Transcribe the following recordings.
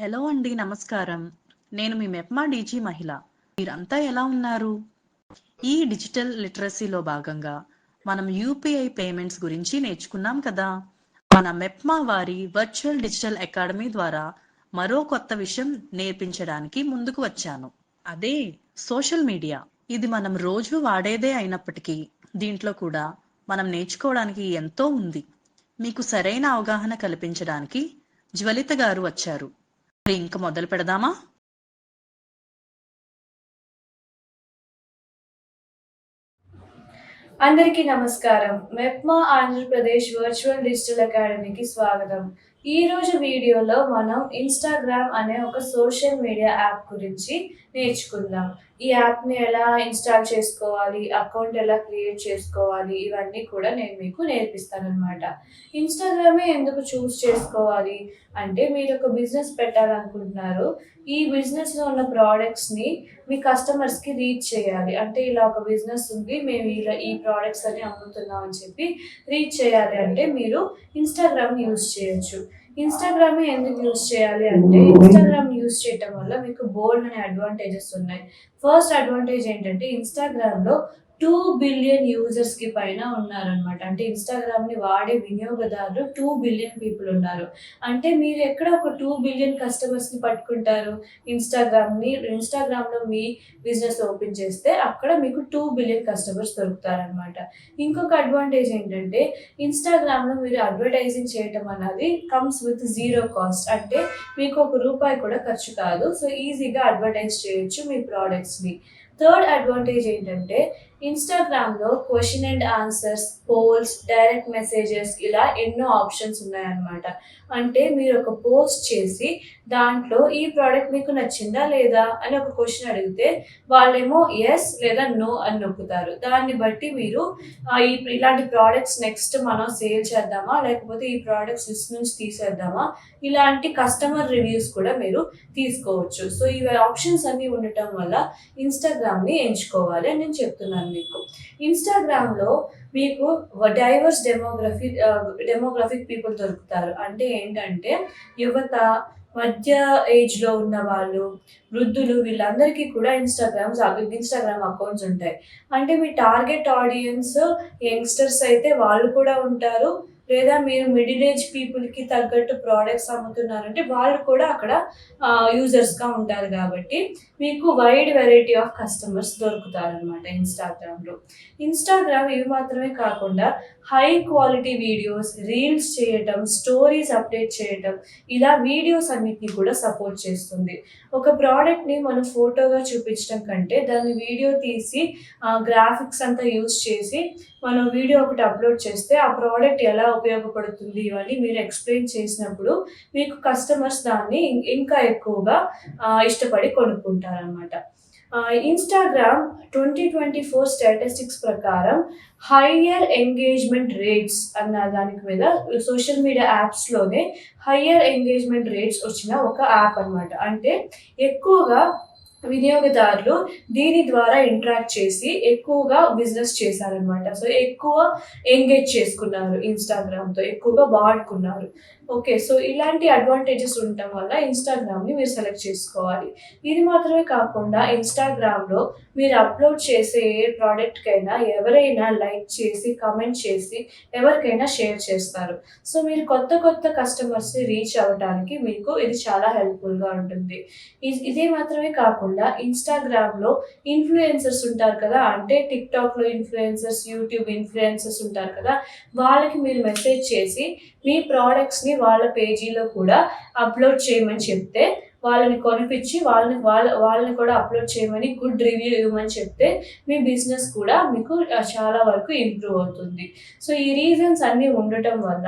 Hello అండి నమస్కారం. నేను మీ మెప్మా డీజీ మహిళ. మీరంతా ఎలా ఉన్నారు? ఈ డిజిటల్ లిటరసీలో భాగంగా మనం యూపీఐ పేమెంట్స్ గురించి నేర్చుకున్నాం కదా? మన మెప్మా వారి వర్చువల్ డిజిటల్ అకాడమీ ద్వారా మరో కొత్త విషయం నేర్పించడానికి ముందుకు వచ్చాను. అదే సోషల్ మీడియా. ఇది మనం రోజు వాడేదే అయినప్పటికీ దీంట్లో కూడా మనం నేర్చుకోవడానికి ఎంతో ఉంది. మీకు సరైన అవగాహన కల్పించడానికి జ్వలిత గారు వచ్చారు. మరి ఇంక మొదలు పెడదామా? అందరికీ నమస్కారం. మెప్మా ఆంధ్రప్రదేశ్ వర్చువల్ డిజిటల్ అకాడమీకి స్వాగతం. ఈ రోజు వీడియోలో మనం ఇన్స్టాగ్రామ్ అనే ఒక సోషల్ మీడియా యాప్ గురించి నేర్చుకుందాం. ఈ యాప్ని ఎలా ఇన్స్టాల్ చేసుకోవాలి అకౌంట్ ఎలా క్రియేట్ చేసుకోవాలి ఇవన్నీ కూడా నేను మీకు నేర్పిస్తాను అనమాట ఇన్స్టాగ్రామే ఎందుకు చూస్ చేసుకోవాలి? అంటే మీరు ఒక బిజినెస్ పెట్టాలనుకుంటున్నారు ఈ బిజినెస్లో ఉన్న ప్రోడక్ట్స్ని మీ కస్టమర్స్కి రీచ్ చేయాలి. అంటే ఇలా ఒక బిజినెస్ ఉంది మేము ఇలా ఈ ప్రోడక్ట్స్ అని అమ్ముతున్నాం అని చెప్పి రీచ్ చేయాలి అంటే మీరు ఇన్స్టాగ్రామ్ యూస్ చేయొచ్చు. ఇన్స్టాగ్రామ్ ఎందుకు యూస్ చేయాలి అంటే ఇన్స్టాగ్రామ్ యూస్ చేయటం వల్ల మీకు బోల్డ్ అనే అడ్వాంటేజెస్ ఉన్నాయి. ఫస్ట్ అడ్వాంటేజ్ ఏంటంటే ఇన్స్టాగ్రామ్లో టూ బిలియన్ యూజర్స్కి పైన ఉన్నారనమాట అంటే ఇన్స్టాగ్రామ్ని వాడే వినియోగదారులు టూ బిలియన్ పీపుల్ ఉన్నారు. అంటే మీరు ఎక్కడ ఒక టూ బిలియన్ కస్టమర్స్ని పట్టుకుంటారు? ఇన్స్టాగ్రామ్ని ఇన్స్టాగ్రామ్లో మీ బిజినెస్ ఓపెన్ చేస్తే అక్కడ మీకు టూ బిలియన్ కస్టమర్స్ దొరుకుతారనమాట ఇంకొక అడ్వాంటేజ్ ఏంటంటే ఇన్స్టాగ్రామ్లో మీరు అడ్వర్టైజింగ్ చేయటం అన్నది కమ్స్ విత్ జీరో కాస్ట్ అంటే మీకు ఒక రూపాయి కూడా ఖర్చు కాదు. సో ఈజీగా అడ్వర్టైజ్ చేయొచ్చు మీ ప్రోడక్ట్స్ని థర్డ్ అడ్వాంటేజ్ ఏంటంటే ఇన్స్టాగ్రామ్లో question and answers polls direct messages ఇలా ఎన్నో ఆప్షన్స్ ఉన్నాయన్నమాట. అంటే మీరు ఒక పోస్ట్ చేసి దాంట్లో ఈ ప్రోడక్ట్ మీకు నచ్చిందా లేదా అని ఒక క్వశ్చన్ అడిగితే వాళ్ళేమో ఎస్ లేదా నో అని నొక్కుతారు. దాన్ని బట్టి మీరు ఈ ఇలాంటి ప్రోడక్ట్స్ నెక్స్ట్ మనం సేల్ చేద్దామా? లేకపోతే ఈ ప్రోడక్ట్స్ లిస్ట్ నుంచి తీసేద్దామా? ఇలాంటి కస్టమర్ రివ్యూస్ కూడా మీరు తీసుకోవచ్చు. సో ఈ ఆప్షన్స్ అన్నీ ఉండటం వల్ల ఇన్స్టాగ్రామ్ని ఎంచుకోవాలి అని నేను చెప్తున్నాను మీకు. ఇన్స్టాగ్రామ్లో మీకు డైవర్స్ డెమోగ్రఫీ డెమోగ్రఫిక్ పీపుల్ దొరుకుతారు. అంటే ఏంటంటే యువత మధ్య ఏజ్లో ఉన్న వాళ్ళు వృద్ధులు వీళ్ళందరికీ కూడా ఇన్స్టాగ్రామ్స్ ఇన్స్టాగ్రామ్ అకౌంట్స్ ఉంటాయి. అంటే మీ టార్గెట్ ఆడియన్స్ యంగ్స్టర్స్ అయితే వాళ్ళు కూడా ఉంటారు. లేదా మీరు మిడిల్ ఏజ్ పీపుల్కి తగ్గట్టు ప్రోడక్ట్స్ అమ్ముతున్నారంటే వాళ్ళు కూడా అక్కడ యూజర్స్గా ఉంటారు కాబట్టి మీకు వైడ్ వెరైటీ ఆఫ్ కస్టమర్స్ దొరుకుతారనమాట ఇన్స్టాగ్రామ్లో ఇన్స్టాగ్రామ్ ఇవి మాత్రమే కాకుండా హై క్వాలిటీ వీడియోస్ రీల్స్ చేయటం స్టోరీస్ అప్డేట్ చేయటం ఇలా వీడియోస్ అన్నిటిని కూడా సపోర్ట్ చేస్తుంది. ఒక ప్రోడక్ట్ని మనం ఫోటోగా చూపించడం కంటే దాన్ని వీడియో తీసి గ్రాఫిక్స్ అంతా యూస్ చేసి మనం వీడియో ఒకటి అప్లోడ్ చేస్తే ఆ ప్రోడక్ట్ ఎలా ఉపయోగపడుతుంది ఇవన్నీ మీరు ఎక్స్ప్లెయిన్ చేసినప్పుడు మీకు కస్టమర్స్ దాన్ని ఇంకా ఎక్కువగా ఇష్టపడి కొనుక్కుంటారనమాట Instagram twenty twenty four statistics ప్రకారం హయ్యర్ ఎంగేజ్మెంట్ రేట్స్ అన్న దానికి మీద సోషల్ మీడియా యాప్స్లోనే హయ్యర్ ఎంగేజ్మెంట్ రేట్స్ వచ్చిన ఒక యాప్ అన్నమాట. అంటే ఎక్కువగా వినియోగదారులు దీని ద్వారా ఇంటరాక్ట్ చేసి ఎక్కువగా బిజినెస్ చేశారనమాట సో ఎక్కువ ఎంగేజ్ చేసుకున్నారు ఇన్స్టాగ్రామ్తో ఎక్కువగా వాడుకున్నారు. ఓకే సో ఇలాంటి అడ్వాంటేజెస్ ఉండటం వల్ల ఇన్స్టాగ్రామ్ని మీరు సెలెక్ట్ చేసుకోవాలి. ఇది మాత్రమే కాకుండా ఇన్స్టాగ్రామ్లో మీరు అప్లోడ్ చేసే ఏ ప్రోడక్ట్కైనా ఎవరైనా లైక్ చేసి కమెంట్ చేసి ఎవరికైనా షేర్ చేస్తారు. సో మీరు కొత్త కొత్త కస్టమర్స్ని రీచ్ అవ్వడానికి మీకు ఇది చాలా హెల్ప్ఫుల్గా ఉంటుంది. ఇదే మాత్రమే కాకుండా ఇన్స్టాగ్రామ్లో ఇన్ఫ్లుయెన్సర్స్ ఉంటారు కదా అంటే టిక్టాక్లో ఇన్ఫ్లుయెన్సర్స్ యూట్యూబ్ ఇన్ఫ్లుయెన్సర్స్ ఉంటారు కదా వాళ్ళకి మీరు మెసేజ్ చేసి మీ ప్రోడక్ట్స్ని వాళ్ళ పేజీలో కూడా అప్లోడ్ చేయమని చెప్తే వాళ్ళని కొనిపించి వాళ్ళని వాళ్ళ వాళ్ళని కూడా అప్లోడ్ చేయమని గుడ్ రివ్యూ ఇవ్వమని చెప్తే మీ బిజినెస్ కూడా మీకు చాలా వరకు ఇంప్రూవ్ అవుతుంది. సో ఈ రీజన్స్ అన్నీ ఉండటం వల్ల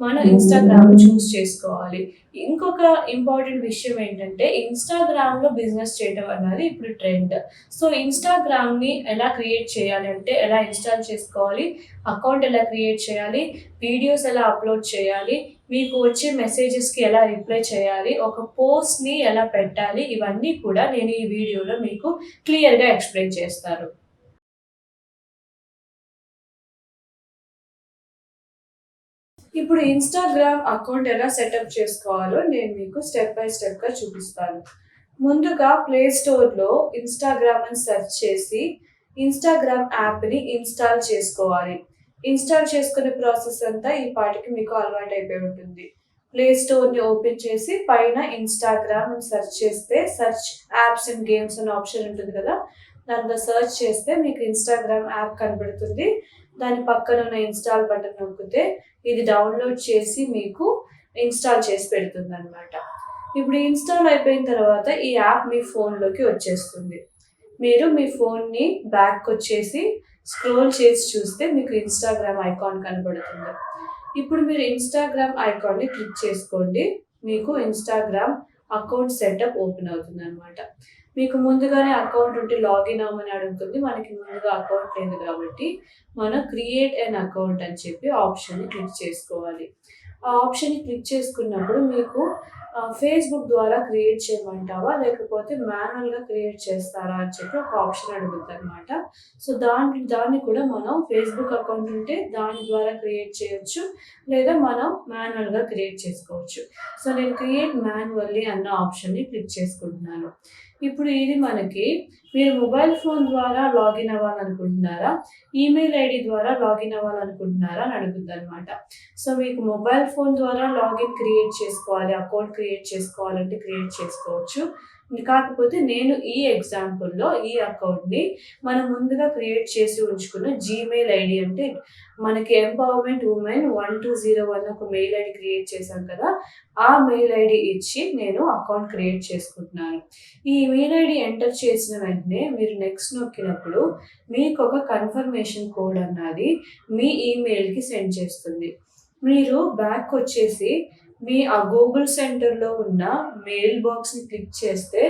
మనం ఇన్స్టాగ్రామ్ చూస్ చేసుకోవాలి. ఇంకొక ఇంపార్టెంట్ విషయం ఏంటంటే ఇన్స్టాగ్రామ్లో బిజినెస్ చేయడం అన్నది ఇప్పుడు ట్రెండ్. సో ఇన్స్టాగ్రామ్ని ఎలా క్రియేట్ చేయాలి అంటే ఎలా ఇన్స్టాల్ చేసుకోవాలి అకౌంట్ ఎలా క్రియేట్ చేయాలి వీడియోస్ ఎలా అప్లోడ్ చేయాలి మీకు వచ్చే మెసేజెస్కి ఎలా రిప్లై చేయాలి ఒక పోస్ట్ని ఎలా పెట్టాలి ఇవన్నీ కూడా నేను ఈ వీడియోలో మీకు క్లియర్గా ఎక్స్ప్లెయిన్ చేస్తాను. ఇప్పుడు ఇన్స్టాగ్రామ్ అకౌంట్ ఎలా సెటప్ చేసుకోవాలో నేను మీకు స్టెప్ బై స్టెప్గా చూపిస్తాను. ముందుగా ప్లే స్టోర్లో ఇన్స్టాగ్రామ్ అని సెర్చ్ చేసి ఇన్స్టాగ్రామ్ యాప్ని ఇన్స్టాల్ చేసుకోవాలి. ఇన్స్టాల్ చేసుకునే ప్రాసెస్ అంతా ఈ పాటికి మీకు అలవాటు అయిపోయి ఉంటుంది. ప్లే స్టోర్ని ఓపెన్ చేసి పైన ఇన్స్టాగ్రామ్ అని సెర్చ్ చేస్తే సెర్చ్ యాప్స్ అండ్ గేమ్స్ అనే ఆప్షన్ ఉంటుంది కదా? దాంట్లో సెర్చ్ చేస్తే మీకు ఇన్స్టాగ్రామ్ యాప్ కనబడుతుంది. దాని పక్కన ఉన్న ఇన్స్టాల్ బటన్ నొక్కితే ఇది డౌన్లోడ్ చేసి మీకు ఇన్స్టాల్ చేసి పెడుతుంది అనమాట ఇప్పుడు ఇన్స్టాల్ అయిపోయిన తర్వాత ఈ యాప్ మీ ఫోన్లోకి వచ్చేస్తుంది. మీరు మీ ఫోన్ని బ్యాక్ వచ్చేసి స్క్రోల్ చేసి చూస్తే మీకు ఇన్స్టాగ్రామ్ ఐకాన్ కనబడుతుంది. ఇప్పుడు మీరు ఇన్స్టాగ్రామ్ ఐకాన్ని క్లిక్ చేసుకోండి. మీకు ఇన్స్టాగ్రామ్ అకౌంట్ సెటప్ ఓపెన్ అవుతుంది అనమాట మీకు ముందుగానే అకౌంట్ ఉంటే లాగిన్ అవ్వమని అడుగుతుంది. మనకి ముందుగా అకౌంట్ లేదు కాబట్టి మనం క్రియేట్ అన్ అకౌంట్ అని చెప్పి ఆప్షన్ని క్లిక్ చేసుకోవాలి. ఆ ఆప్షన్ని క్లిక్ చేసుకున్నప్పుడు మీకు ఫేస్బుక్ ద్వారా క్రియేట్ చేయమంటావా? లేకపోతే మాన్యువల్గా క్రియేట్ చేస్తారా అని చెప్పి ఒక ఆప్షన్ అడుగుతుంది అనమాట సో దాని దాన్ని కూడా మనం ఫేస్బుక్ అకౌంట్ ఉంటే దాని ద్వారా క్రియేట్ చేయొచ్చు. లేదా మనం మాన్యువల్గా క్రియేట్ చేసుకోవచ్చు. సో నేను క్రియేట్ మాన్యువల్లీ అన్న ఆప్షన్ని క్లిక్ చేసుకుంటున్నాను. ఇప్పుడు ఇది మనకి మీరు మొబైల్ ఫోన్ ద్వారా లాగిన్ అవ్వాలనుకుంటున్నారా? ఈమెయిల్ ఐడి ద్వారా లాగిన్ అవ్వాలనుకుంటున్నారా అని అడుగుద్ది అనమాట సో మీకు మొబైల్ ఫోన్ ద్వారా లాగిన్ క్రియేట్ చేసుకోవాలి అకౌంట్ క్రియేట్ చేసుకోవాలంటే క్రియేట్ చేసుకోవచ్చు. కాకపోతే నేను ఈ ఎగ్జాంపుల్లో ఈ అకౌంట్ని మనం ముందుగా క్రియేట్ చేసి ఉంచుకున్న జీమెయిల్ ఐడి అంటే మనకి empowerment women one two zero one ఒక మెయిల్ ఐడి క్రియేట్ చేశాం కదా ఆ మెయిల్ ఐడి ఇచ్చి నేను అకౌంట్ క్రియేట్ చేసుకుంటున్నాను. ఈ మెయిల్ ఐడి ఎంటర్ చేసిన వెంటనే మీరు నెక్స్ట్ నొక్కినప్పుడు మీకు ఒక కన్ఫర్మేషన్ కోడ్ అన్నది మీ ఈమెయిల్కి సెండ్ చేస్తుంది. మీరు బ్యాక్ వచ్చేసి మీ ఆ గూగుల్ సెంటర్లో ఉన్న మెయిల్ బాక్స్ని క్లిక్ చేస్తే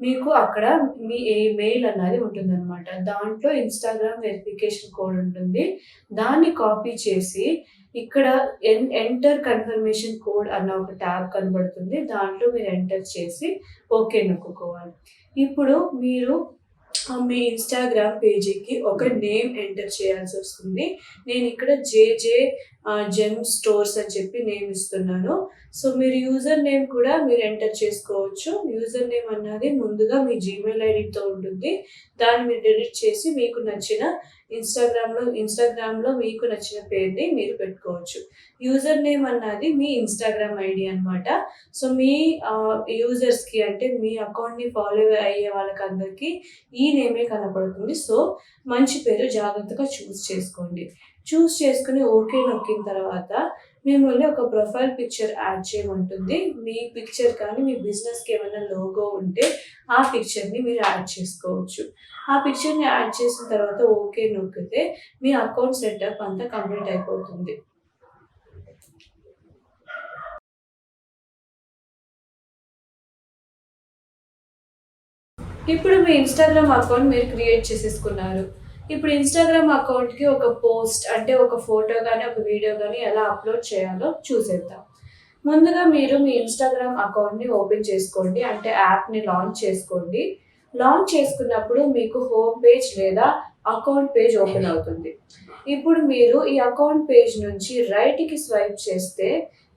మీకు అక్కడ మీ ఏ మెయిల్ అన్నది ఉంటుందన్నమాట. దాంట్లో ఇన్స్టాగ్రామ్ వెరిఫికేషన్ కోడ్ ఉంటుంది. దాన్ని కాపీ చేసి ఇక్కడ ఎన్ ఎంటర్ కన్ఫర్మేషన్ కోడ్ అన్న ఒక ట్యాబ్ కనబడుతుంది. దాంట్లో మీరు ఎంటర్ చేసి ఓకే నొక్కుకోవాలి. ఇప్పుడు మీరు మీ ఇన్స్టాగ్రామ్ పేజీకి ఒక నేమ్ ఎంటర్ చేయాల్సి వస్తుంది. నేను ఇక్కడ జేజే జెమ్ స్టోర్స్ అని చెప్పి నేమ్ ఇస్తున్నాను. సో మీరు యూజర్ నేమ్ కూడా మీరు ఎంటర్ చేసుకోవచ్చు. యూజర్ నేమ్ అన్నది ముందుగా మీ జీమెయిల్ ఐడితో ఉంటుంది. దాన్ని మీరు డిలీట్ చేసి మీకు నచ్చిన ఇన్స్టాగ్రామ్లో ఇన్స్టాగ్రామ్లో మీకు నచ్చిన పేరుని మీరు పెట్టుకోవచ్చు. యూజర్ నేమ్ అన్నది మీ ఇన్స్టాగ్రామ్ ఐడి అనమాట సో మీ యూజర్స్కి అంటే మీ అకౌంట్ని ఫాలో అయ్యే వాళ్ళకి అందరికీ ఈ నేమే కనపడుతుంది. సో మంచి పేరు జాగ్రత్తగా చూస్ చేసుకోండి. చూస్ చేసుకుని ఓకే నొక్కిన తర్వాత మిమ్మల్ని ఒక ప్రొఫైల్ పిక్చర్ యాడ్ చేయమంటుంది. మీ పిక్చర్ కానీ మీ బిజినెస్కి ఏమైనా లోగో ఉంటే ఆ పిక్చర్ని మీరు యాడ్ చేసుకోవచ్చు. ఆ పిక్చర్ని యాడ్ చేసిన తర్వాత ఓకే నొక్కితే మీ అకౌంట్ సెటప్ అంతా కంప్లీట్ అయిపోతుంది. ఇప్పుడు మీ ఇన్స్టాగ్రామ్ అకౌంట్ మీరు క్రియేట్ చేసేసుకున్నారు. ఇప్పుడు ఇన్స్టాగ్రామ్ అకౌంట్కి ఒక పోస్ట్ అంటే ఒక ఫోటో కానీ ఒక వీడియో కానీ ఎలా అప్లోడ్ చేయాలో చూసేద్దాం. ముందుగా మీరు మీ ఇన్స్టాగ్రామ్ అకౌంట్ని ఓపెన్ చేసుకోండి. అంటే యాప్ని లాంచ్ చేసుకోండి. లాంచ్ చేసుకున్నప్పుడు మీకు హోమ్ పేజ్ లేదా అకౌంట్ పేజ్ ఓపెన్ అవుతుంది. ఇప్పుడు మీరు ఈ అకౌంట్ పేజ్ నుంచి రైట్కి స్వైప్ చేస్తే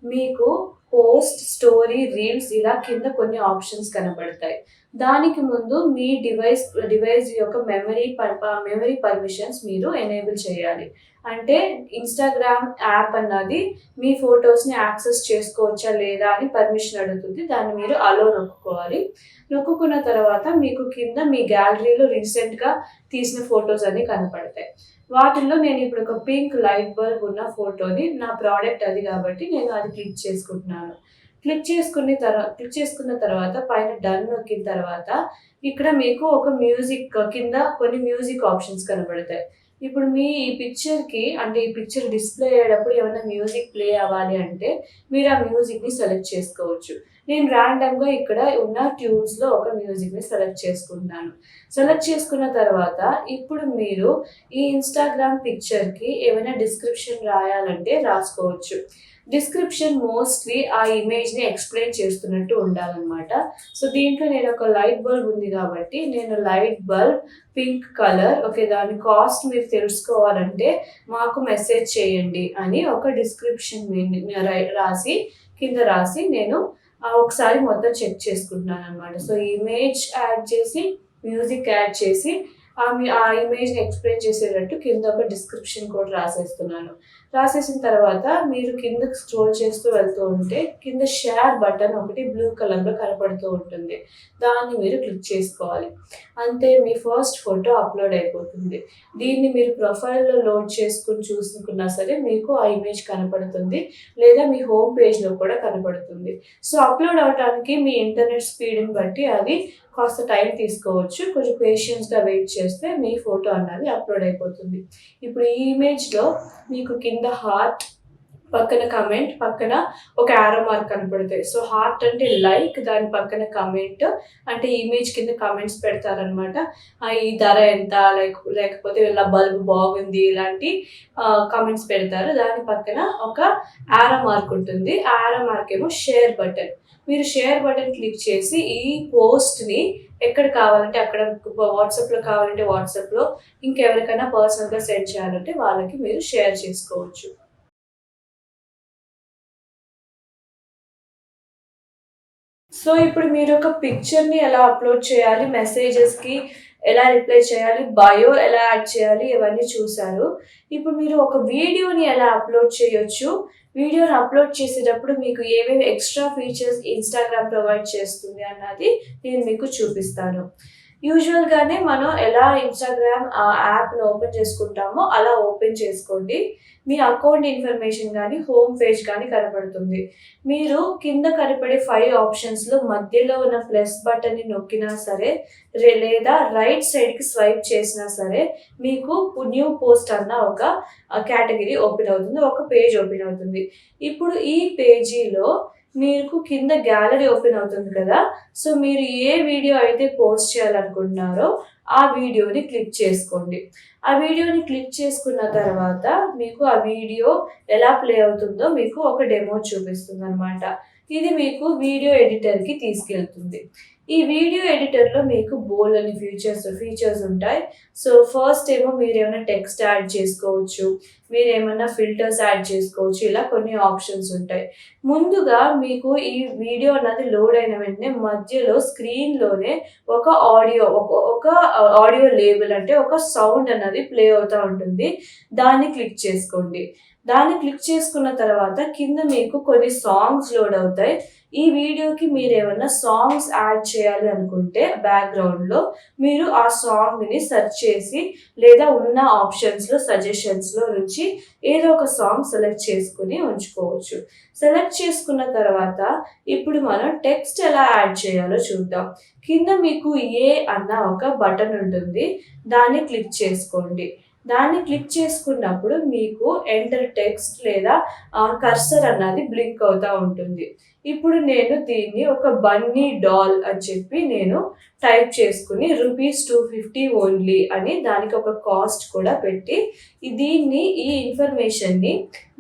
మీకు పోస్ట్ స్టోరీ రీల్స్ ఇలా కింద కొన్ని ఆప్షన్స్ కనబడతాయి. దానికి ముందు మీ డివైస్ డివైస్ యొక్క మెమరీ మెమరీ పర్మిషన్స్ మీరు ఎనేబుల్ చేయాలి. అంటే ఇన్స్టాగ్రామ్ యాప్ అన్నది మీ ఫొటోస్ని యాక్సెస్ చేసుకోవచ్చా లేదా అని పర్మిషన్ అడుగుతుంది. దాన్ని మీరు అలో నొక్కుకోవాలి. నొక్కుకున్న తర్వాత మీకు కింద మీ గ్యాలరీలో రీసెంట్గా తీసిన ఫొటోస్ అన్ని కనపడతాయి. వాటిల్లో నేను ఇప్పుడు ఒక పింక్ లైట్ బల్బ్ ఉన్న ఫోటోని నా ప్రోడక్ట్ అది కాబట్టి నేను అది క్లిక్ చేసుకుంటున్నాను. క్లిక్ చేసుకున్న తర్వాత క్లిక్ చేసుకున్న తర్వాత పైన డన్ నొక్కిన తర్వాత ఇక్కడ మీకు ఒక మ్యూజిక్ కింద కొన్ని మ్యూజిక్ ఆప్షన్స్ కనబడతాయి. ఇప్పుడు మీ ఈ పిక్చర్కి అంటే ఈ పిక్చర్ డిస్ప్లే అయ్యేటప్పుడు ఏమైనా మ్యూజిక్ ప్లే అవ్వాలి అంటే మీరు ఆ మ్యూజిక్ని సెలెక్ట్ చేసుకోవచ్చు. నేను ర్యాండమ్గా ఇక్కడ ఉన్న ట్యూన్స్లో ఒక మ్యూజిక్ని సెలెక్ట్ చేసుకుంటున్నాను. సెలెక్ట్ చేసుకున్న తర్వాత ఇప్పుడు మీరు ఈ ఇన్స్టాగ్రామ్ పిక్చర్కి ఏమైనా డిస్క్రిప్షన్ రాయాలంటే రాసుకోవచ్చు. డిస్క్రిప్షన్ మోస్ట్లీ ఆ ఇమేజ్ని ఎక్స్ప్లెయిన్ చేస్తున్నట్టు ఉండాలన్నమాట. సో దీంట్లో నేను ఒక లైట్ బల్బ్ ఉంది కాబట్టి నేను light bulb pink colour okay దాని కాస్ట్ మీరు తెలుసుకోవాలంటే మాకు మెసేజ్ చేయండి అని ఒక డిస్క్రిప్షన్ రాసి కింద రాసి నేను ఒకసారి మొత్తం చెక్ చేసుకుంటున్నాను అనమాట సో ఇమేజ్ యాడ్ చేసి మ్యూజిక్ యాడ్ చేసి ఆ మీ- ఆ ఇమేజ్ని ఎక్స్ప్లెయిన్ చేసేటట్టు కింద ఒక డిస్క్రిప్షన్ కూడా రాసేస్తున్నాను. రాసేసిన తర్వాత మీరు కిందకి స్క్రోల్ చేస్తూ వెళ్తూ ఉంటే కింద షేర్ బటన్ ఒకటి బ్లూ కలర్లో కనపడుతూ ఉంటుంది. దాన్ని మీరు క్లిక్ చేసుకోవాలి. అంతే మీ ఫస్ట్ ఫోటో అప్లోడ్ అయిపోతుంది. దీన్ని మీరు ప్రొఫైల్లో లోడ్ చేసుకుని చూసుకున్నా సరే మీకు ఆ ఇమేజ్ కనపడుతుంది లేదా మీ హోమ్ పేజ్లో కూడా కనపడుతుంది. సో అప్లోడ్ అవడానికి మీ ఇంటర్నెట్ స్పీడ్ని బట్టి అది కాస్త టైం తీసుకోవచ్చు. కొంచెం పేషెన్స్గా వెయిట్ చేస్తే మీ ఫోటో అన్నది అప్లోడ్ అయిపోతుంది. ఇప్పుడు ఈ ఇమేజ్లో మీకు కింద హార్ట్ పక్కన కమెంట్ పక్కన ఒక యారో మార్క్ కనపడతాయి. సో హార్ట్ అంటే లైక్ దాని పక్కన కమెంట్ అంటే ఇమేజ్ కింద కమెంట్స్ పెడతారనమాట ఈ ధర ఎంత? లైక్ లేకపోతే ఇలా బల్బ్ బాగుంది? ఇలాంటి కమెంట్స్ పెడతారు. దాని పక్కన ఒక యారో మార్క్ ఉంటుంది. ఆ యారో మార్క్ ఏమో షేర్ బటన్ మీరు షేర్ బటన్ క్లిక్ చేసి ఈ పోస్ట్ని ఎక్కడ కావాలంటే అక్కడ వాట్సాప్లో కావాలంటే వాట్సాప్లో ఇంకెవరికైనా పర్సనల్గా సెండ్ చేయాలంటే వాళ్ళకి మీరు షేర్ చేసుకోవచ్చు. సో ఇప్పుడు మీరు ఒక పిక్చర్ని ఎలా అప్లోడ్ చేయాలి మెసేజెస్కి ఎలా రిప్లై చేయాలి బయో ఎలా యాడ్ చేయాలి ఇవన్నీ చూశారు ఇప్పుడు మీరు ఒక వీడియోని ఎలా అప్లోడ్ చేయొచ్చు వీడియోని అప్లోడ్ చేసేటప్పుడు మీకు ఏమేమి ఎక్స్ట్రా ఫీచర్స్ ఇన్స్టాగ్రామ్ ప్రొవైడ్ చేస్తుంది అన్నది నేను మీకు చూపిస్తాను. యూజువల్గానే మనం ఎలా ఇన్స్టాగ్రామ్ ఆ యాప్ను ఓపెన్ చేసుకుంటామో అలా ఓపెన్ చేసుకోండి. మీ అకౌంట్ ఇన్ఫర్మేషన్ కానీ హోమ్ పేజ్ కానీ కనపడుతుంది. మీరు కింద కనపడే ఫైవ్ ఆప్షన్స్లో మధ్యలో ఉన్న ప్లస్ బటన్ని నొక్కినా సరే రే- లేదా రైట్ సైడ్కి స్వైప్ చేసినా సరే మీకు న్యూ పోస్ట్ అన్న ఒక కేటగిరీ ఓపెన్ అవుతుంది ఒక పేజ్ ఓపెన్ అవుతుంది. ఇప్పుడు ఈ పేజీలో మీకు కింద గ్యాలరీ ఓపెన్ అవుతుంది కదా. సో మీరు ఏ వీడియో అయితే పోస్ట్ చేయాలనుకుంటున్నారో ఆ వీడియోని క్లిక్ చేసుకోండి. ఆ వీడియోని క్లిక్ చేసుకున్న తర్వాత మీకు ఆ వీడియో ఎలా ప్లే అవుతుందో మీకు ఒక డెమో చూపిస్తుంది అనమాట ఇది మీకు వీడియో ఎడిటర్కి తీసుకెళ్తుంది. ఈ వీడియో ఎడిటర్లో మీకు బోల్ అని ఫీచర్స్ ఫీచర్స్ ఉంటాయి. సో ఫస్ట్ ఏమో మీరు ఏమైనా టెక్స్ట్ యాడ్ చేసుకోవచ్చు మీరు ఏమైనా ఫిల్టర్స్ యాడ్ చేసుకోవచ్చు ఇలా కొన్ని ఆప్షన్స్ ఉంటాయి. ముందుగా మీకు ఈ వీడియో అన్నది లోడ్ అయిన వెంటనే మధ్యలో స్క్రీన్లోనే ఒక ఆడియో ఒక ఒక ఆడియో లేబుల్ అంటే ఒక సౌండ్ అన్నది ప్లే అవుతూ ఉంటుంది. దాన్ని క్లిక్ చేసుకోండి. దాన్ని క్లిక్ చేసుకున్న తర్వాత కింద మీకు కొన్ని సాంగ్స్ లోడ్ అవుతాయి. ఈ వీడియోకి మీరు ఏమైనా సాంగ్స్ యాడ్ చేయాలి అనుకుంటే బ్యాక్గ్రౌండ్లో మీరు ఆ సాంగ్ని సెర్చ్ చేసి లేదా ఉన్న ఆప్షన్స్లో సజెషన్స్లో నుంచి ఏదో ఒక సాంగ్ సెలెక్ట్ చేసుకుని ఉంచుకోవచ్చు. సెలెక్ట్ చేసుకున్న తర్వాత ఇప్పుడు మనం టెక్స్ట్ ఎలా యాడ్ చేయాలో చూద్దాం. కింద మీకు ఏ అన్న ఒక బటన్ ఉంటుంది. దాన్ని క్లిక్ చేసుకోండి. దాన్ని క్లిక్ చేసుకున్నప్పుడు మీకు ఎంటర్ టెక్స్ట్ లేదా కర్సర్ అన్నది బ్లింక్ అవుతూ ఉంటుంది. ఇప్పుడు నేను దీన్ని ఒక బన్నీ డాల్ అని చెప్పి నేను టైప్ చేసుకుని రూపీస్ టూ ఫిఫ్టీ ఓన్లీ అని దానికి ఒక కాస్ట్ కూడా పెట్టి దీన్ని ఈ ఇన్ఫర్మేషన్ని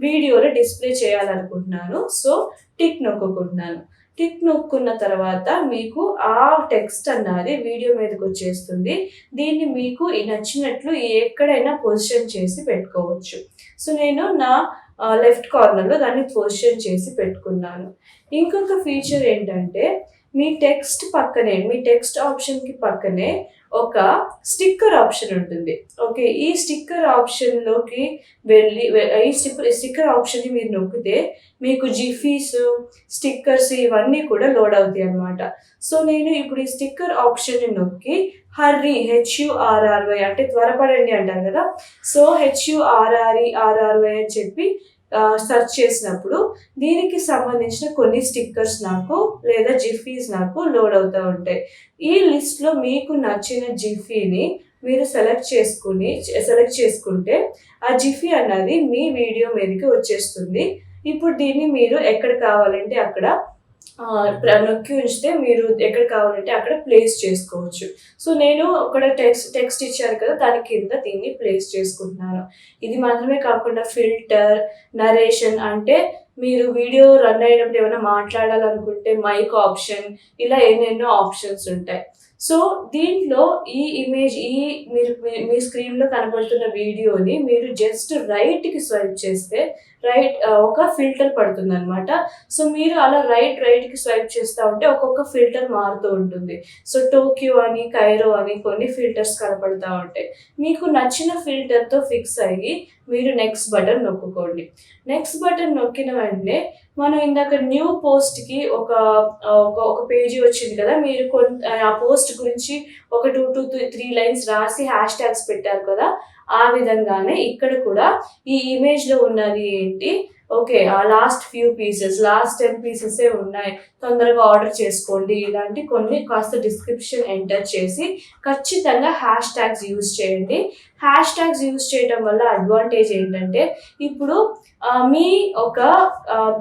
వీడియోలో డిస్ప్లే చేయాలనుకుంటున్నాను. సో టిక్ నొక్కుకుంటున్నాను. టిక్ నొక్కున్న తర్వాత మీకు ఆ టెక్స్ట్ అన్నది వీడియో మీదకి వచ్చేస్తుంది. దీన్ని మీకు ఈ నచ్చినట్లు ఎక్కడైనా పొజిషన్ చేసి పెట్టుకోవచ్చు. సో నేను నా లెఫ్ట్ కార్నర్లో దాన్ని పొజిషన్ చేసి పెట్టుకున్నాను. ఇంకొక ఫీచర్ ఏంటంటే మీ టెక్స్ట్ పక్కనే మీ టెక్స్ట్ ఆప్షన్కి పక్కనే ఒక స్టిక్కర్ ఆప్షన్ ఉంటుంది. ఓకే ఈ స్టిక్కర్ ఆప్షన్లోకి వెళ్ళి ఈ స్టిక్కర్ స్టిక్కర్ ఆప్షన్ని మీరు నొక్కితే మీకు జిఫీస్ స్టిక్కర్స్ ఇవన్నీ కూడా లోడ్ అవుతాయి అన్నమాట. సో నేను ఇప్పుడు ఈ స్టిక్కర్ ఆప్షన్ని నొక్కి హర్రీ హెచ్యుఆర్ఆర్వై అంటే త్వరపడండి అంటారు కదా. సో హెచ్యుఆర్ఆర్ఈ ఆర్ఆర్వై అని చెప్పి సెర్చ్ చేసినప్పుడు దీనికి సంబంధించిన కొన్ని స్టిక్కర్స్ నాకు లేదా జిఫీస్ నాకు లోడ్ అవుతూ ఉంటాయి. ఈ లిస్ట్లో మీకు నచ్చిన జిఫీని మీరు సెలెక్ట్ చేసుకుని సెలెక్ట్ చేసుకుంటే ఆ జిఫీ అన్నది మీ వీడియో మీదకి వచ్చేస్తుంది. ఇప్పుడు దీన్ని మీరు ఎక్కడ కావాలంటే అక్కడ నొక్కి ఉంచితే మీరు ఎక్కడ కావాలంటే అక్కడ ప్లేస్ చేసుకోవచ్చు. సో నేను అక్కడ టెక్స్ట్ టెక్స్ట్ ఇచ్చారు కదా దాని కింద దీన్ని ప్లేస్ చేసుకుంటున్నాను. ఇది మాత్రమే కాకుండా ఫిల్టర్ నరేషన్ అంటే మీరు వీడియో రన్ అయినప్పుడు ఏమైనా మాట్లాడాలనుకుంటే మైక్ ఆప్షన్ ఇలా ఎన్నెన్నో ఆప్షన్స్ ఉంటాయి. సో దీంట్లో ఈ ఇమేజ్ ఈ మీరు మీ- మీ స్క్రీన్లో కనబడుతున్న వీడియోని మీరు జస్ట్ రైట్కి స్వైప్ చేస్తే రైట్ ఒక ఫిల్టర్ పడుతుంది అనమాట సో మీరు అలా రైట్ రైట్కి స్వైప్ చేస్తూ ఉంటే ఒక్కొక్క ఫిల్టర్ మారుతూ ఉంటుంది. సో టోక్యో అని కైరో అని కొన్ని ఫిల్టర్స్ కనపడుతూ ఉంటాయి. మీకు నచ్చిన ఫిల్టర్తో ఫిక్స్ అయ్యి మీరు నెక్స్ట్ బటన్ నొక్కుకోండి. నెక్స్ట్ బటన్ నొక్కిన వెంటనే మనం ఇందాక న్యూ పోస్ట్కి ఒక ఒక ఒక పేజీ వచ్చింది కదా మీరు కొంత ఆ పోస్ట్ గురించి ఒక టూ టూ త్రీ లైన్స్ రాసి హ్యాష్ ట్యాగ్స్ పెట్టారు కదా ఆ విధంగానే ఇక్కడ కూడా ఈ ఇమేజ్లో ఉన్నది ఏంటి? ఓకే ఆ last few pieces last ten పీసెసే ఉన్నాయి. తొందరగా ఆర్డర్ చేసుకోండి. ఇలాంటి కొన్ని కాస్త డిస్క్రిప్షన్ ఎంటర్ చేసి ఖచ్చితంగా హ్యాష్ ట్యాగ్స్ యూజ్ చేయండి. హ్యాష్ ట్యాగ్స్ యూజ్ చేయడం వల్ల అడ్వాంటేజ్ ఏంటంటే ఇప్పుడు మీ ఒక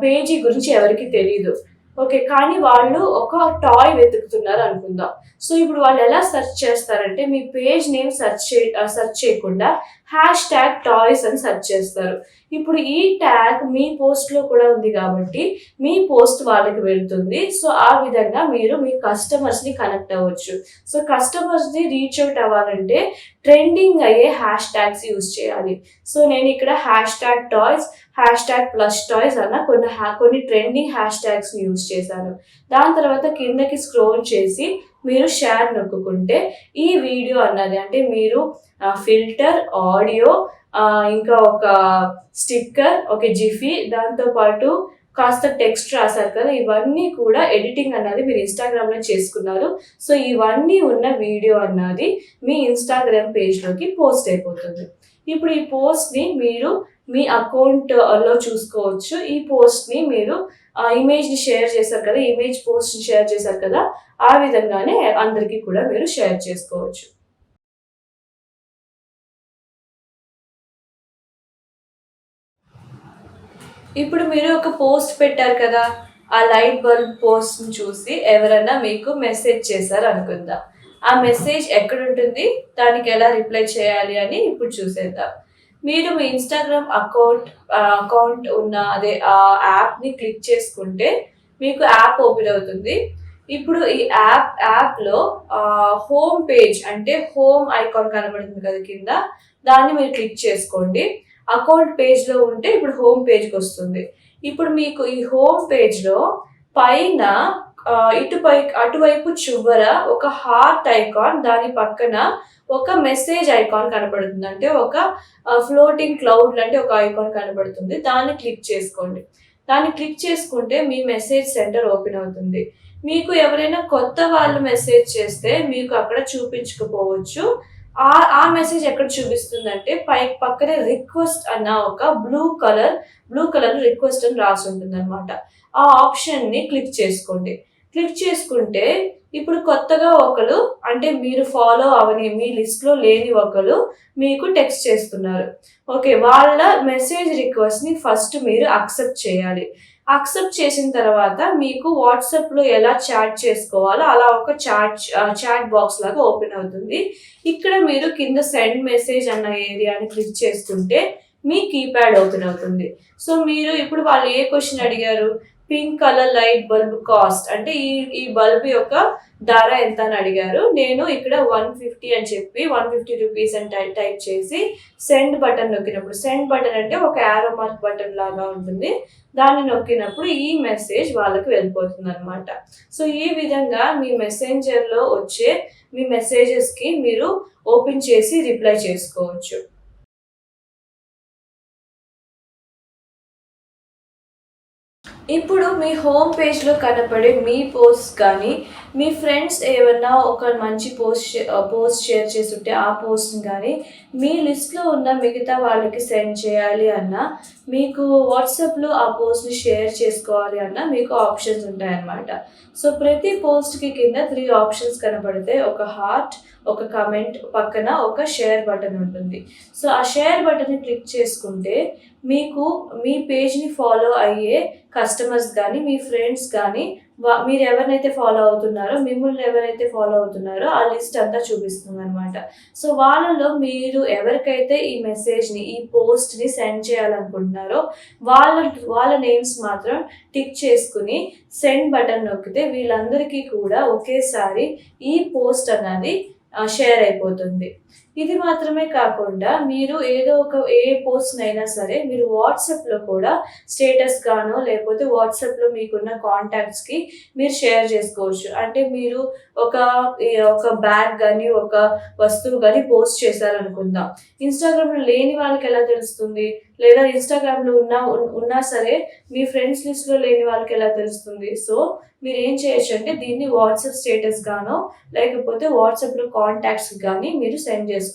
పేజీ గురించి ఎవరికి తెలియదు ఓకే కానీ వాళ్ళు ఒక టాయ్ వెతుకుతున్నారు అనుకుందాం. సో ఇప్పుడు వాళ్ళు ఎలా సెర్చ్ చేస్తారంటే మీ పేజ్ నేమ్ సెర్చ్ చే సెర్చ్ చేయకుండా హ్యాష్ ట్యాగ్ టాయ్స్ అని సెర్చ్ చేస్తారు. ఇప్పుడు ఈ ట్యాగ్ మీ పోస్ట్లో కూడా ఉంది కాబట్టి మీ పోస్ట్ వాళ్ళకి వెళ్తుంది. సో ఆ విధంగా మీరు మీ కస్టమర్స్ని కనెక్ట్ అవ్వచ్చు. సో కస్టమర్స్ని రీచ్ అవుట్ అవ్వాలంటే ట్రెండింగ్ అయ్యే హ్యాష్ ట్యాగ్స్ యూజ్ చేయాలి. సో నేను ఇక్కడ hashtag toys hashtag plus toys అన్న కొన్ని హ్యా కొన్ని ట్రెండింగ్ హ్యాష్ ట్యాగ్స్ని యూజ్ చేశాను. దాని తర్వాత కిందకి స్క్రోల్ చేసి మీరు షేర్ నొక్కుంటే ఈ వీడియో అన్నది అంటే మీరు ఫిల్టర్ ఆడియో ఇంకా ఒక స్టిక్కర్ ఒక జిఫీ దాంతోపాటు కాస్త టెక్స్ట్ రాశారు కదా ఇవన్నీ కూడా ఎడిటింగ్ అన్నది మీరు ఇన్స్టాగ్రామ్లో చేసుకున్నారు. సో ఇవన్నీ ఉన్న వీడియో అన్నది మీ ఇన్స్టాగ్రామ్ పేజ్లోకి పోస్ట్ అయిపోతుంది. ఇప్పుడు ఈ పోస్ట్ని మీరు మీ అకౌంట్లో uh, చూసుకోవచ్చు. ఈ పోస్ట్ని మీరు ఆ ఇమేజ్ని షేర్ చేశారు కదా ఇమేజ్ పోస్ట్ని షేర్ చేశారు కదా ఆ విధంగానే అందరికీ కూడా మీరు షేర్ చేసుకోవచ్చు. ఇప్పుడు మీరు ఒక పోస్ట్ పెట్టారు కదా ఆ లైట్ బల్బ్ పోస్ట్ని చూసి ఎవరైనా మీకు మెసేజ్ చేశారు అనుకుందాం. ఆ మెసేజ్ ఎక్కడ ఉంటుంది దానికి ఎలా రిప్లై చేయాలి అని ఇప్పుడు చూసేద్దాం. మీరు మీ ఇన్స్టాగ్రామ్ అకౌంట్ అకౌంట్ ఉన్న అదే ఆ యాప్ని క్లిక్ చేసుకుంటే మీకు యాప్ ఓపెన్ అవుతుంది. ఇప్పుడు ఈ యాప్ యాప్లో హోమ్ పేజ్ అంటే హోమ్ ఐకాన్ కనబడుతుంది కదా కింద దాన్ని మీరు క్లిక్ చేసుకోండి. అకౌంట్ పేజ్లో ఉంటే ఇప్పుడు హోమ్ పేజ్కి వస్తుంది. ఇప్పుడు మీకు ఈ హోమ్ పేజ్లో పైన ఇటుపై అటువైపు చివర ఒక హార్ట్ ఐకాన్ దాని పక్కన ఒక మెసేజ్ ఐకాన్ కనబడుతుంది అంటే ఒక ఫ్లోటింగ్ క్లౌడ్ లాంటి ఒక ఐకాన్ కనబడుతుంది దాన్ని క్లిక్ చేసుకోండి. దాన్ని క్లిక్ చేసుకుంటే మీ మెసేజ్ సెంటర్ ఓపెన్ అవుతుంది. మీకు ఎవరైనా కొత్త వాళ్ళు మెసేజ్ చేస్తే మీకు అక్కడ చూపించకపోవచ్చు. ఆ ఆ మెసేజ్ ఎక్కడ చూపిస్తుందంటే పై పక్కనే రిక్వెస్ట్ అన్న ఒక blue colour blue colour request అని రాసి ఉంటుంది అనమాట ఆ ఆప్షన్ని క్లిక్ చేసుకోండి. క్లిక్ చేసుకుంటే ఇప్పుడు కొత్తగా ఒకరు అంటే మీరు ఫాలో అవని మీ లిస్ట్లో లేని ఒకరు మీకు టెక్స్ట్ చేస్తున్నారు. ఓకే వాళ్ళ మెసేజ్ రిక్వెస్ట్ని ఫస్ట్ మీరు అక్సెప్ట్ చేయాలి. అక్సెప్ట్ చేసిన తర్వాత మీకు వాట్సాప్లో ఎలా చాట్ చేసుకోవాలో అలా ఒక చాట్ చాట్ బాక్స్ లాగా ఓపెన్ అవుతుంది. ఇక్కడ మీరు కింద సెండ్ మెసేజ్ అన్న ఏరియాని క్లిక్ చేసుకుంటే మీ కీప్యాడ్ ఓపెన్ అవుతుంది. సో మీరు ఇప్పుడు వాళ్ళు ఏ క్వశ్చన్ అడిగారు? Pink colour light bulb cost. అంటే ఈ ఈ బల్బ్ యొక్క ధర ఎంత అని అడిగారు. నేను ఇక్కడ వన్ ఫిఫ్టీ అని చెప్పి వన్ ఫిఫ్టీ రూపీస్ అని టై టైప్ చేసి సెండ్ బటన్ నొక్కినప్పుడు సెండ్ బటన్ అంటే ఒక యారో మార్క్ బటన్ లాగా ఉంటుంది. దాన్ని నొక్కినప్పుడు ఈ మెసేజ్ వాళ్ళకి వెళ్ళిపోతుంది అనమాట సో ఈ విధంగా మీ మెసెంజర్లో వచ్చే మీ మెసేజెస్కి మీరు ఓపెన్ చేసి రిప్లై చేసుకోవచ్చు. ఇప్పుడు మీ హోమ్ పేజ్లో కనపడే మీ పోస్ట్ కానీ మీ ఫ్రెండ్స్ ఏమన్నా ఒక మంచి పోస్ట్ పోస్ట్ షేర్ చేస్తుంటే ఆ పోస్ట్ని కానీ మీ లిస్ట్లో ఉన్న మిగతా వాళ్ళకి సెండ్ చేయాలి అన్నా మీకు వాట్సాప్లో ఆ పోస్ట్ని షేర్ చేసుకోవాలి అన్నా మీకు ఆప్షన్స్ ఉంటాయన్నమాట సో ప్రతి పోస్ట్కి కింద త్రీ ఆప్షన్స్ కనపడితే ఒక హార్ట్ ఒక కమెంట్ పక్కన ఒక షేర్ బటన్ ఉంటుంది. సో ఆ షేర్ బటన్ని క్లిక్ చేసుకుంటే మీకు మీ పేజ్ని ఫాలో అయ్యే కస్టమర్స్ కానీ మీ ఫ్రెండ్స్ కానీ మీరు ఎవరినైతే ఫాలో అవుతున్నారో మిమ్మల్ని ఎవరైతే ఫాలో అవుతున్నారో ఆ లిస్ట్ అంతా చూపిస్తుంది అనమాట సో వాళ్ళలో మీరు ఎవరికైతే ఈ మెసేజ్ని ఈ పోస్ట్ని సెండ్ చేయాలనుకుంటున్నారో వాళ్ళ వాళ్ళ నేమ్స్ మాత్రం టిక్ చేసుకుని సెండ్ బటన్ నొక్కితే వీళ్ళందరికీ కూడా ఒకేసారి ఈ పోస్ట్ అన్నది షేర్ అయిపోతుంది. ఇది మాత్రమే కాకుండా మీరు ఏదో ఒక ఏ పోస్ట్ అయినా సరే మీరు వాట్సాప్లో కూడా స్టేటస్ గానో లేకపోతే వాట్సాప్లో మీకున్న కాంటాక్ట్స్కి మీరు షేర్ చేసుకోవచ్చు. అంటే మీరు ఒక ఒక బ్యాగ్ కానీ ఒక వస్తువు కానీ పోస్ట్ చేశారనుకుందాం. ఇన్స్టాగ్రామ్లో లేని వాళ్ళకి ఎలా తెలుస్తుంది? లేదా ఇన్స్టాగ్రామ్లో ఉన్నా ఉన్- ఉన్నా సరే మీ ఫ్రెండ్స్ లిస్ట్లో లేని వాళ్ళకి ఎలా తెలుస్తుంది? సో మీరు ఏం చేయొచ్చు అంటే దీన్ని వాట్సాప్ స్టేటస్ గానో లేకపోతే వాట్సాప్లో కాంటాక్ట్స్ కానీ మీరు సెండ్ చేసుకోవచ్చు.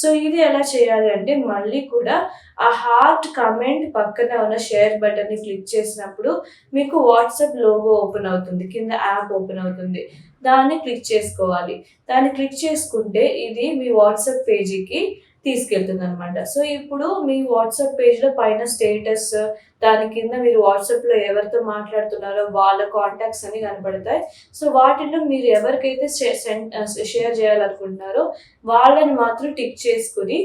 సో ఇది ఎలా చేయాలి అంటే మళ్ళీ కూడా ఆ హార్ట్ కమెంట్ పక్కన ఉన్న షేర్ బటన్ని క్లిక్ చేసినప్పుడు మీకు వాట్సాప్ లోగో ఓపెన్ అవుతుంది కింద యాప్ ఓపెన్ అవుతుంది. దాన్ని క్లిక్ చేసుకోవాలి. దాన్ని క్లిక్ చేసుకుంటే ఇది మీ వాట్సాప్ పేజీకి తీసుకెళ్తుంది అనమాట సో ఇప్పుడు మీ వాట్సాప్ పేజ్లో పైన స్టేటస్ దాని కింద మీరు వాట్సాప్లో ఎవరితో మాట్లాడుతున్నారో వాళ్ళ కాంటాక్ట్స్ అని కనపడతాయి. సో వాటిలో మీరు ఎవరికైతే షేర్ చేయాలనుకుంటున్నారో వాళ్ళని మాత్రం టిక్ చేసుకుని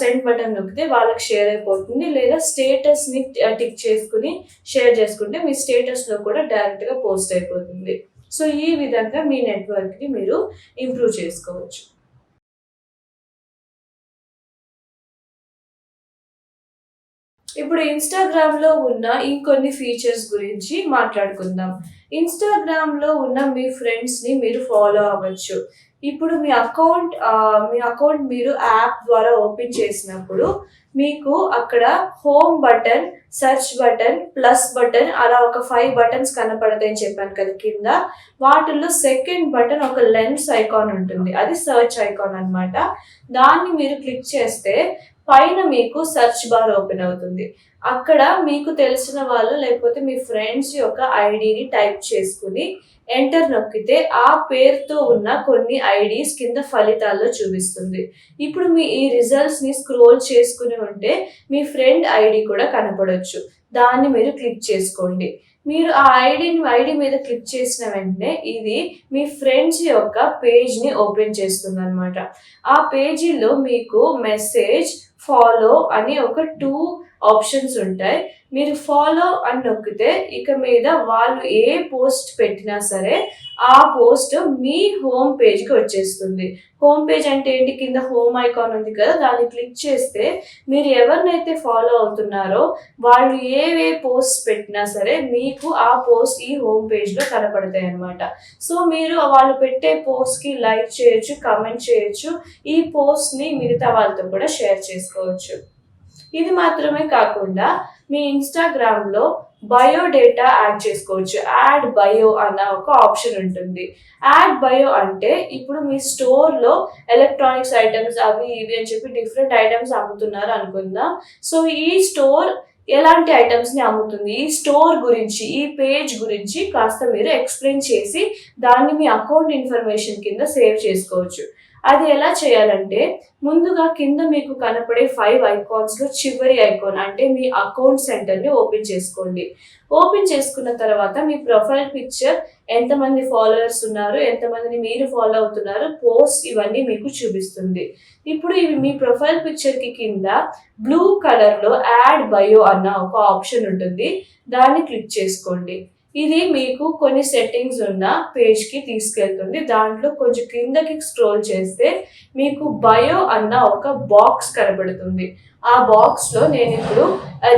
సెండ్ బటన్ నొక్కితే వాళ్ళకి షేర్ అయిపోతుంది. లేదా స్టేటస్ని టిక్ చేసుకుని షేర్ చేసుకుంటే మీ స్టేటస్లో కూడా డైరెక్ట్గా పోస్ట్ అయిపోతుంది. సో ఈ విధంగా మీ నెట్వర్క్ని మీరు ఇంప్రూవ్ చేసుకోవచ్చు. ఇప్పుడు ఇన్స్టాగ్రామ్లో ఉన్న ఇంకొన్ని ఫీచర్స్ గురించి మాట్లాడుకుందాం. ఇన్స్టాగ్రామ్లో ఉన్న మీ ఫ్రెండ్స్ని మీరు ఫాలో అవ్వచ్చు. ఇప్పుడు మీ అకౌంట్ మీ అకౌంట్ మీరు యాప్ ద్వారా ఓపెన్ చేసినప్పుడు మీకు అక్కడ home button search button plus button అలా ఒక ఫైవ్ బటన్స్ కనపడతాయని చెప్పాను కదా కింద. వాటిల్లో సెకండ్ బటన్ ఒక లెన్స్ ఐకాన్ ఉంటుంది. అది సర్చ్ ఐకాన్ అన్నమాట. దాన్ని మీరు క్లిక్ చేస్తే పైన మీకు సెర్చ్ బార్ ఓపెన్ అవుతుంది. అక్కడ మీకు తెలిసిన వాళ్ళు లేకపోతే మీ ఫ్రెండ్స్ యొక్క ఐడిని టైప్ చేసుకుని ఎంటర్ నొక్కితే ఆ పేరుతో ఉన్న కొన్ని ఐడీస్ కింద ఫలితాల్లో చూపిస్తుంది. ఇప్పుడు మీ ఈ రిజల్ట్స్ని స్క్రోల్ చేసుకుని ఉంటే మీ ఫ్రెండ్ ఐడి కూడా కనపడవచ్చు దాన్ని మీరు క్లిక్ చేసుకోండి. మీరు ఆ ఐడిని ఐడి మీద క్లిక్ చేసిన వెంటనే ఇది మీ ఫ్రెండ్స్ యొక్క పేజ్ని ఓపెన్ చేస్తుంది అనమాట ఆ పేజీలో మీకు మెసేజ్ ఫాలో అని ఒక టూ ఆప్షన్స్ ఉంటాయి. మీరు ఫాలో అని నొక్కితే ఇక మీద వాళ్ళు ఏ పోస్ట్ పెట్టినా సరే ఆ పోస్ట్ మీ హోమ్ పేజ్కి వచ్చేస్తుంది. హోమ్ పేజ్ అంటే ఏంటి? కింద హోమ్ ఐకాన్ ఉంది కదా దాన్ని క్లిక్ చేస్తే మీరు ఎవరినైతే ఫాలో అవుతున్నారో వాళ్ళు ఏవే పోస్ట్ పెట్టినా సరే మీకు ఆ పోస్ట్ ఈ హోమ్ పేజ్లో కనపడతాయి అనమాట సో మీరు వాళ్ళు పెట్టే పోస్ట్కి లైక్ చేయొచ్చు కమెంట్ చేయొచ్చు ఈ పోస్ట్ని మిగతా వాళ్ళతో కూడా షేర్ చేసుకోవచ్చు. ఇది మాత్రమే కాకుండా మీ ఇన్స్టాగ్రామ్లో బయోడేటా యాడ్ చేసుకోవచ్చు. యాడ్ బయో అన్న ఒక ఆప్షన్ ఉంటుంది. యాడ్ బయో అంటే ఇప్పుడు మీ స్టోర్లో ఎలక్ట్రానిక్స్ ఐటమ్స్ అవి ఇవి అని చెప్పి డిఫరెంట్ ఐటమ్స్ అమ్ముతున్నారు అనుకుందాం. సో ఈ స్టోర్ ఎలాంటి ఐటమ్స్ని అమ్ముతుంది? ఈ స్టోర్ గురించి ఈ పేజ్ గురించి కాస్త మీరు ఎక్స్ప్లెయిన్ చేసి దాన్ని మీ అకౌంట్ ఇన్ఫర్మేషన్ కింద సేవ్ చేసుకోవచ్చు. అది ఎలా చేయాలంటే ముందుగా కింద మీకు కనపడే ఫైవ్ ఐకాన్స్లో చివరి ఐకాన్ అంటే మీ అకౌంట్ సెంటర్ని ఓపెన్ చేసుకోండి. ఓపెన్ చేసుకున్న తర్వాత మీ ప్రొఫైల్ పిక్చర్ ఎంతమంది ఫాలోవర్స్ ఉన్నారు ఎంతమందిని మీరు ఫాలో అవుతున్నారు పోస్ట్ ఇవన్నీ మీకు చూపిస్తుంది. ఇప్పుడు ఇవి మీ ప్రొఫైల్ పిక్చర్కి కింద బ్లూ కలర్లో యాడ్ బయో అన్న ఒక ఆప్షన్ ఉంటుంది. దాన్ని క్లిక్ చేసుకోండి. ఇది మీకు కొన్ని సెట్టింగ్స్ ఉన్న పేజ్కి తీసుకెళ్తుంది. దాంట్లో కొంచెం కిందకి స్క్రోల్ చేస్తే మీకు బయో అన్న ఒక బాక్స్ కనబడుతుంది. ఆ బాక్స్లో నేను ఇప్పుడు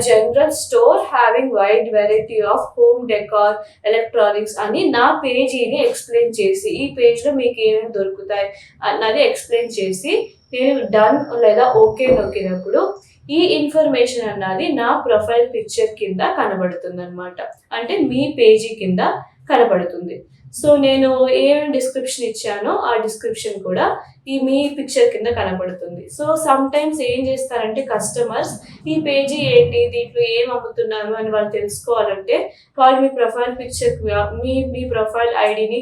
general store having wide variety of home decor electronics అని నా పేజీని ఎక్స్ప్లెయిన్ చేసి ఈ పేజ్లో మీకు ఏమేమి దొరుకుతాయి అన్నది ఎక్స్ప్లెయిన్ చేసి నేను డన్ లేదా ఓకే నొక్కినప్పుడు ఈ ఇన్ఫర్మేషన్ అన్నది నా ప్రొఫైల్ పిక్చర్ కింద కనబడుతుంది అనమాట అంటే మీ పేజీ కింద కనబడుతుంది. సో నేను ఏమేమి డిస్క్రిప్షన్ ఇచ్చానో ఆ డిస్క్రిప్షన్ కూడా ఈ మీ పిక్చర్ కింద కనబడుతుంది. సో సమ్ టైమ్స్ ఏం చేస్తారంటే కస్టమర్స్ ఈ పేజీ ఏంటి? దీంట్లో ఏం అమ్ముతున్నారు? అని వాళ్ళు తెలుసుకోవాలంటే వాళ్ళు మీ ప్రొఫైల్ పిక్చర్ మీ మీ ప్రొఫైల్ ఐడిని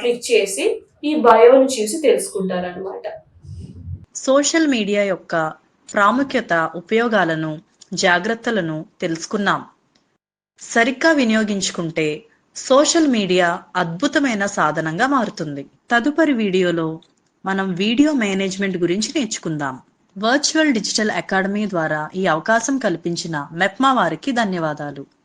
క్లిక్ చేసి ఈ బయోని చూసి తెలుసుకుంటారనమాట సోషల్ మీడియా యొక్క ప్రాముఖ్యత ఉపయోగాలను జాగ్రత్తలను తెలుసుకున్నాం. సరిగ్గా వినియోగించుకుంటే సోషల్ మీడియా అద్భుతమైన సాధనంగా మారుతుంది. తదుపరి వీడియోలో మనం వీడియో మేనేజ్మెంట్ గురించి నేర్చుకుందాం. వర్చువల్ డిజిటల్ అకాడమీ ద్వారా ఈ అవకాశం కల్పించిన మెప్మా వారికి ధన్యవాదాలు.